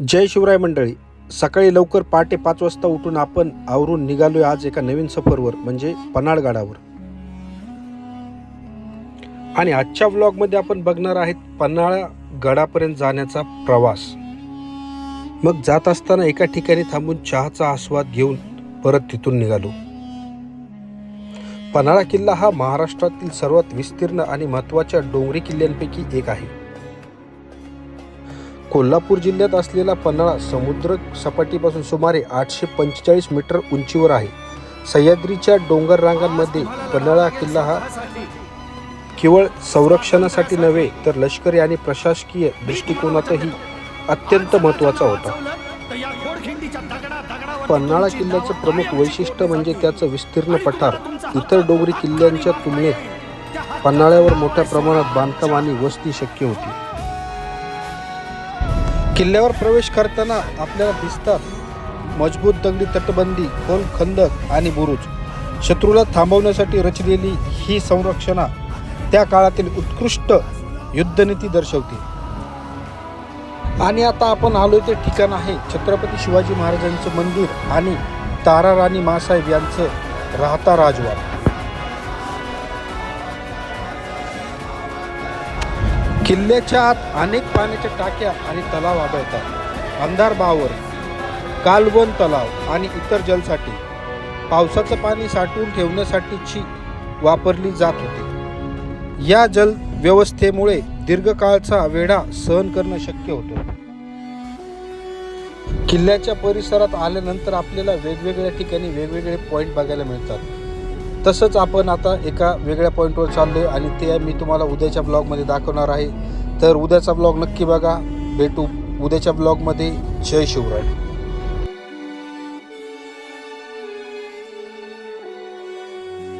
जय शिवराय मंडळी सकाळी लवकर पहाटे पाच वाजता उठून आपण आवरून निघालोय आज एका नवीन सफरवर म्हणजे पन्हाळगडावर. आणि आजच्या व्लॉगमध्ये आपण बघणार आहेत पन्हाळा गडापर्यंत जाण्याचा प्रवास. मग जात असताना एका ठिकाणी थांबून चहाचा आस्वाद घेऊन परत तिथून निघालो. पन्हाळा किल्ला हा महाराष्ट्रातील सर्वात विस्तीर्ण आणि महत्त्वाच्या डोंगरी किल्ल्यांपैकी एक आहे. कोल्हापूर जिल्ह्यात असलेला पन्हाळा समुद्र सपाटीपासून सुमारे आठशे पंचेचाळीस मीटर उंचीवर आहे. सह्याद्रीच्या डोंगर रांगांमध्ये पन्हाळा किल्ला हा केवळ संरक्षणासाठी नव्हे तर लष्करी आणि प्रशासकीय दृष्टिकोनातही अत्यंत महत्त्वाचा होता. पन्हाळा किल्ल्याचं प्रमुख वैशिष्ट्य म्हणजे त्याचं विस्तीर्ण पठार. इतर डोंगरी किल्ल्यांच्या तुलनेत पन्हाळ्यावर मोठ्या प्रमाणात बांधकाम आणि वस्ती शक्य होती. किल्ल्यावर प्रवेश करताना आपल्याला दिसतात मजबूत दगडी तटबंदी खोल खंदक आणि बुरुज. शत्रूला थांबवण्यासाठी रचलेली ही संरक्षणा त्या काळातील उत्कृष्ट युद्धनीती दर्शवते. आणि आता आपण आलो ते ठिकाण आहे छत्रपती शिवाजी महाराजांचं मंदिर आणि तारा राणी मासाहेब यांचं राहता राजवाड. किल्ल्याच्या आत अनेक पाण्याच्या टाक्या आणि तलाव आढळतात. अंधार बावर कालवण तलाव आणि इतर जलसाठी पावसाचं पाणी साठवून ठेवण्यासाठीची वापरली जात होती. या जल व्यवस्थेमुळे दीर्घकाळचा वेढा सहन करणं शक्य होतं. किल्ल्याच्या परिसरात आल्यानंतर आपल्याला वेगवेगळ्या ठिकाणी वेगवेगळे पॉईंट बघायला मिळतात. तसंच आपण आता एका वेगळ्या पॉईंटवर चाललो आहे आणि ते मी तुम्हाला उद्याच्या ब्लॉगमध्ये दाखवणार आहे. तर उद्याचा ब्लॉग नक्की बघा. भेटू उद्याच्या ब्लॉगमध्ये जय शिवराय.